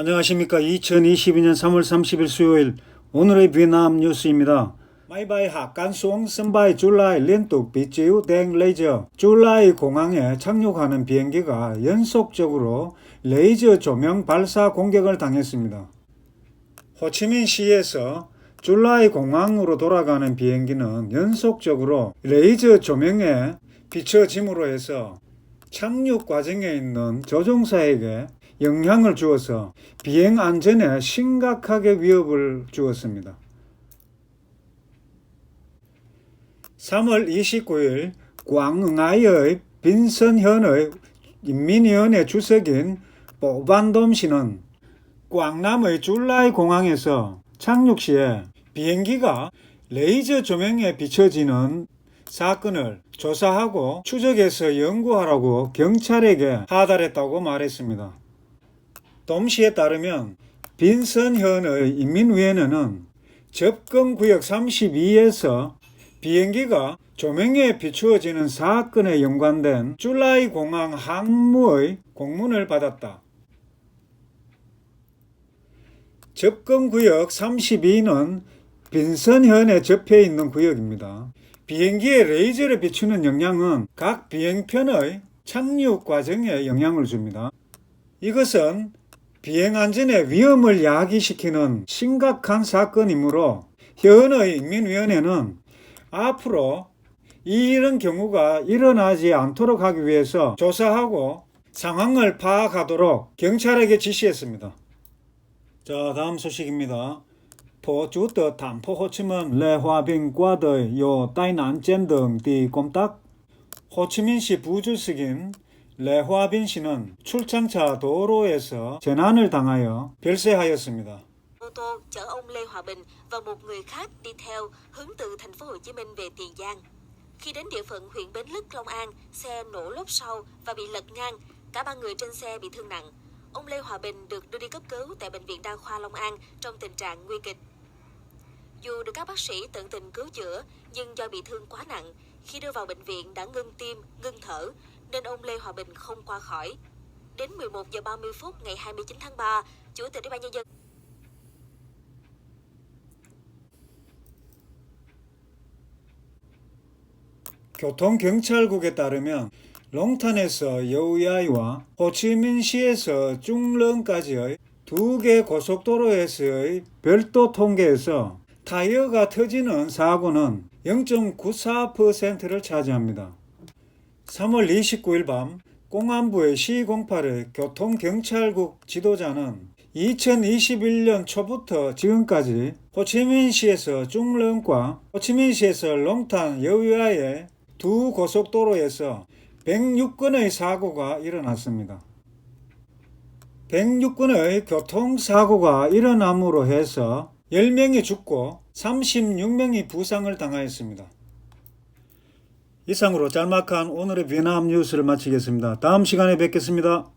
안녕하십니까. 2022년 3월 30일 수요일 오늘의 베트남 뉴스입니다. bay July liên tục bị chiếu đèn laser. July 공항에 착륙하는 비행기가 연속적으로 레이저 조명 발사 공격을 당했습니다. 호치민시에서 줄라이 공항으로 돌아가는 비행기는 연속적으로 레이저 조명에 비춰짐으로 해서 착륙 과정에 있는 조종사에게 영향을 주어서 비행 안전에 심각하게 위협을 주었습니다. 3월 29일 광응하이의 빈선현의 인민위원회 주석인 보반돔 씨는 광남의 줄라이 공항에서 착륙 시에 비행기가 레이저 조명에 비춰지는 사건을 조사하고 추적해서 연구하라고 경찰에게 하달했다고 말했습니다. 돔씨에 따르면 빈선현의 인민위원회는 접근구역 32에서 비행기가 조명에 비추어지는 사건에 연관된 줄라이 공항 항무의 공문을 받았다. 접근구역 32는 빈선현에 접해 있는 구역입니다. 비행기의 레이저를 비추는 영향은 각 비행편의 착륙 과정에 영향을 줍니다. 이것은 비행 안전에 위험을 야기시키는 심각한 사건이므로 현의 인민위원회는 앞으로 이런 경우가 일어나지 않도록 하기 위해서 조사하고 상황을 파악하도록 경찰에게 지시했습니다. 자, 다음 소식입니다. 破主的坦破호치민 레화빈과의 요 다이난젠 등뒤 꼼딱 호치민시 부주석인 레화빈 씨는 출장차 도로에서 재난을 당하여 별세하였습니다. ô tô chở ông Lê Hòa Bình và một người khác đi theo hướng từ thành phố Hồ Chí Minh về Tiền Giang. Khi đến địa phận huyện Bến Lức, Long An, xe nổ lốp sau và bị lật ngang. Cả ba người trên xe bị thương nặng. Ông Lê Hòa Bình được đưa đi cấp cứu tại bệnh viện đa khoa Long An trong tình trạng nguy kịch. Dù được các bác sĩ tận tình cứu chữa, nhưng do bị thương quá nặng, khi đưa vào bệnh viện đã ngưng tim, ngưng thở, nên ông Lê Hòa Bình không qua khỏi. Đến 11 giờ 30 phút ngày 29 tháng 3, Chủ tịch Ủy ban nhân dân 교통경찰국에 따르면 롱탄에서 여우야이와 호치민시에서 중런까지의 두 개 고속도로에서의 별도 통계에서 타이어가 터지는 사고는 0.94%를 차지합니다. 3월 29일 밤 공안부의 C08의 교통경찰국 지도자는 2021년 초부터 지금까지 호치민시에서 중런과 호치민시에서 롱탄 여위아의 두 고속도로에서 106건의 사고가 일어났습니다. 106건의 교통사고가 일어남으로 해서 10명이 죽고 36명이 부상을 당하였습니다. 이상으로 짤막한 오늘의 베트남 뉴스를 마치겠습니다. 다음 시간에 뵙겠습니다.